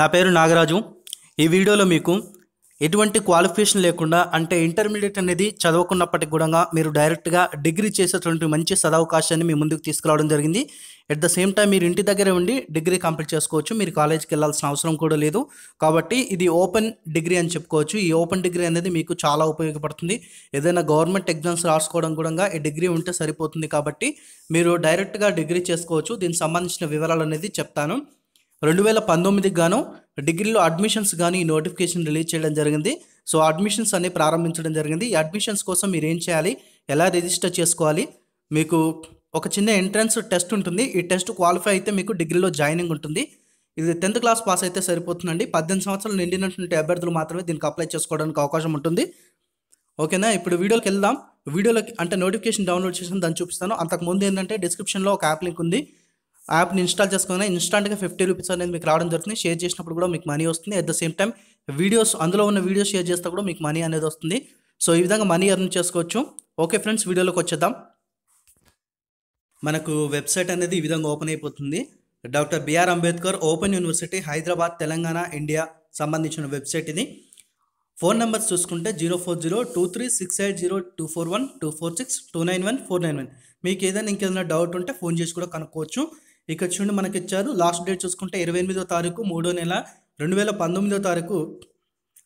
నా పేరు నాగరాజు. ఈ వీడియోలో మీకు ఎటువంటి క్వాలిఫికేషన్ లేకుండా అంటే ఇంటర్మీడియట్ అనేది చదవకున్నప్పటికి కూడా మీరు డైరెక్ట్గా డిగ్రీ చేసేటువంటి మంచి సదవకాశాన్ని మీ ముందుకు తీసుకురావడం జరిగింది. ఎట్ ద సేమ్ టైం మీరు ఇంటి దగ్గరే ఉండి డిగ్రీ కంప్లీట్ చేసుకోవచ్చు. మీరు కాలేజ్కి వెళ్ళాల్సిన అవసరం కూడా లేదు. కాబట్టి ఇది ఓపెన్ డిగ్రీ అని చెప్పుకోవచ్చు. ఈ ఓపెన్ డిగ్రీ అనేది మీకు చాలా ఉపయోగపడుతుంది. ఏదైనా గవర్నమెంట్ ఎగ్జామ్స్ రాసుకోవడం కూడా ఈ డిగ్రీ ఉంటే సరిపోతుంది కాబట్టి మీరు డైరెక్ట్గా డిగ్రీ చేసుకోవచ్చు. దీనికి సంబంధించిన వివరాలు అనేది చెప్తాను. రెండు వేల పంతొమ్మిదికి గాను డిగ్రీలో అడ్మిషన్స్ కానీ ఈ నోటిఫికేషన్ రిలీజ్ చేయడం జరిగింది. సో అడ్మిషన్స్ అనేవి ప్రారంభించడం జరిగింది. ఈ అడ్మిషన్స్ కోసం మీరు ఏం చేయాలి? ఎలా రిజిస్టర్ చేసుకోవాలి? మీకు ఒక చిన్న ఎంట్రన్స్ టెస్ట్ ఉంటుంది. ఈ టెస్ట్ క్వాలిఫై అయితే మీకు డిగ్రీలో జాయినింగ్ ఉంటుంది. ఇది టెన్త్ క్లాస్ పాస్ అయితే సరిపోతుందండి. పద్దెనిమిది సంవత్సరాలు నిండినటువంటి అభ్యర్థులు మాత్రమే దీనికి అప్లై చేసుకోవడానికి అవకాశం ఉంటుంది. ఓకేనా? ఇప్పుడు వీడియోకి వెళ్దాం. వీడియోలోకి అంటే నోటిఫికేషన్ డౌన్లోడ్ చేసిన దాన్ని చూపిస్తాను. అంతకు ముందు ఏంటంటే డిస్క్రిప్షన్లో ఒక యాప్ లింక్ ఉంది. యాప్ని ఇన్స్టాల్ చేసుకుని ఇన్స్టాంట్గా ఫిఫ్టీ రూపీస్ అనేది మీకు రావడం జరుగుతుంది. షేర్ చేసినప్పుడు కూడా మీకు మనీ వస్తుంది. At the same time videos అందులో ఉన్న వీడియోస్ షేర్ చేస్తే కూడా మీకు మనీ అనేది వస్తుంది. సో ఈ విధంగా మనీ ఎర్న్ చేసుకోవచ్చు. ఓకే ఫ్రెండ్స్ వీడియోలోకి వచ్చేద్దాం. మనకు వెబ్సైట్ అనేది ఈ విధంగా ఓపెన్ అయిపోతుంది. Doctor BR Ambedkar open university Hyderabad Telangana India సంబంధించిన వెబ్సైట్ ఇది. ఫోన్ నెంబర్స్ చూసుకుంటే zero four zero two three six eight zero two four one two four six two nine one four nine one మీకు ఏదైనా ఇంకేదైనా doubt ఉంటే phone చేసి కూడా కనుక్కోవచ్చు. ఇక్కడ చూడండి మనకి ఇచ్చారు లాస్ట్ డేట్ చూసుకుంటే ఇరవై ఎనిమిదో తారీఖు మూడో నెల రెండు వేల పంతొమ్మిదో తారీఖు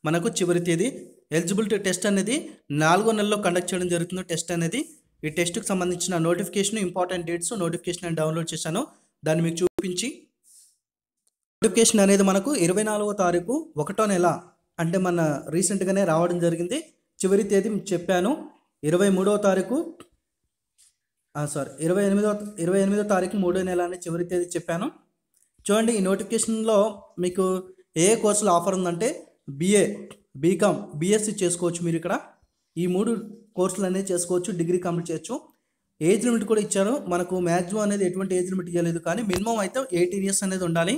మనకు చివరి తేదీ. ఎలిజిబిలిటీ టెస్ట్ అనేది నాలుగో నెలలో కండక్ట్ చేయడం జరుగుతుంది టెస్ట్ అనేది. ఈ టెస్ట్కి సంబంధించిన నోటిఫికేషన్ ఇంపార్టెంట్ డేట్స్ నోటిఫికేషన్ నేను డౌన్లోడ్ చేశాను. దాన్ని మీకు చూపించి నోటిఫికేషన్ అనేది మనకు ఇరవై నాలుగో తారీఖు ఒకటో నెల అంటే మన రీసెంట్గానే రావడం జరిగింది. చివరి తేదీ మీకు చెప్పాను. ఇరవై మూడవ తారీఖు సారీ ఇరవై ఎనిమిదో ఇరవై ఎనిమిదో తారీఖు మూడో నెల అని చివరి తేదీ చెప్పాను. చూడండి ఈ నోటిఫికేషన్లో మీకు ఏ కోర్సులు ఆఫర్ ఉందంటే బీఏ బీకామ్ బీఎస్సీ చేసుకోవచ్చు మీరు ఇక్కడ. ఈ మూడు కోర్సులు అనేది చేసుకోవచ్చు డిగ్రీ కంప్లీట్ చేయొచ్చు. ఏజ్ లిమిట్ కూడా ఇచ్చారు. మనకు మ్యాక్సిమం అనేది ఎటువంటి ఏజ్ లిమిట్ ఇవ్వలేదు కానీ మినిమం అయితే ఎయిటీన్ ఇయర్స్ అనేది ఉండాలి.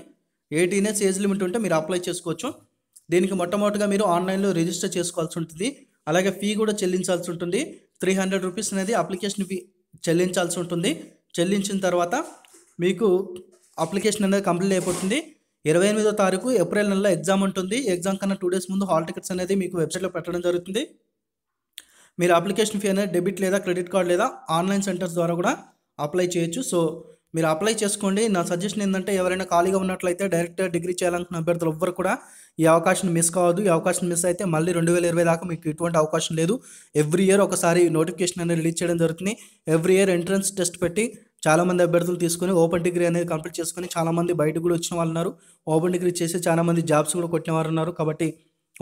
ఎయిటీన్ ఇయర్స్ ఏజ్ లిమిట్ ఉంటే మీరు అప్లై చేసుకోవచ్చు. దీనికి మొట్టమొదటిగా మీరు ఆన్లైన్లో రిజిస్టర్ చేసుకోవాల్సి ఉంటుంది. అలాగే ఫీ కూడా చెల్లించాల్సి ఉంటుంది. త్రీ హండ్రెడ్ రూపీస్ అనేది అప్లికేషన్ ఫీ చెల్లించాల్సి ఉంటుంది. చెల్లించిన తర్వాత మీకు అప్లికేషన్ అనేది కంప్లీట్ అయిపోతుంది. ఇరవై ఎనిమిదో తారీఖు ఏప్రిల్ నెలలో ఎగ్జామ్ ఉంటుంది. ఎగ్జామ్ కన్నా టూ డేస్ ముందు హాల్ టికెట్స్ అనేది మీకు వెబ్సైట్లో పెట్టడం జరుగుతుంది. మీరు అప్లికేషన్ ఫీ అనేది డెబిట్ లేదా క్రెడిట్ కార్డ్ లేదా ఆన్లైన్ సెంటర్స్ ద్వారా కూడా అప్లై చేయొచ్చు. సో మీరు అప్లై చేసుకోండి. నా సజెషన్ ఏంటంటే ఎవరైనా ఖాళీగా ఉన్నట్లయితే డైరెక్ట్గా డిగ్రీ చేయాలనుకున్న అభ్యర్థులు ఎవ్వరు కూడా ఈ అవకాశం మిస్ కావద్దు. ఈ అవకాశం మిస్ అయితే మళ్ళీ రెండు వేల ఇరవై దాకా మీకు ఎటువంటి అవకాశం లేదు. ఎవ్రీ ఇయర్ ఒకసారి నోటిఫికేషన్ అనేది రిలీజ్ చేయడం జరుగుతుంది. ఎవ్రీ ఇయర్ ఎంట్రన్స్ టెస్ట్ పెట్టి చాలామంది అభ్యర్థులు తీసుకొని ఓపెన్ డిగ్రీ అనేది కంప్లీట్ చేసుకొని చాలామంది బయటకు కూడా వచ్చిన వాళ్ళు ఉన్నారు. ఓపెన్ డిగ్రీ చేసి చాలామంది జాబ్స్ కూడా కొట్టిన వారు ఉన్నారు. కాబట్టి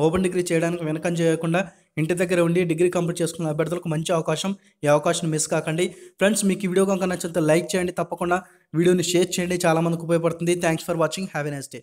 ఓపెన్ డిగ్రీ చేయడానికి వెనకం చేయకుండా ఇంటి దగ్గర ఉండి డిగ్రీ కంప్లీట్ చేసుకున్న అభ్యర్థులకు మంచి అవకాశం ఈ అవకాశం మిస్ కాకండి. ఫ్రెండ్స్ మీకు ఈ వీడియో కనుక నచ్చితే లైక్ చేయండి తప్పకుండా. వీడియోని షేర్ చేయండి. చాలా మందికి ఉపయోగపడుతుంది. Thanks for watching have a nice day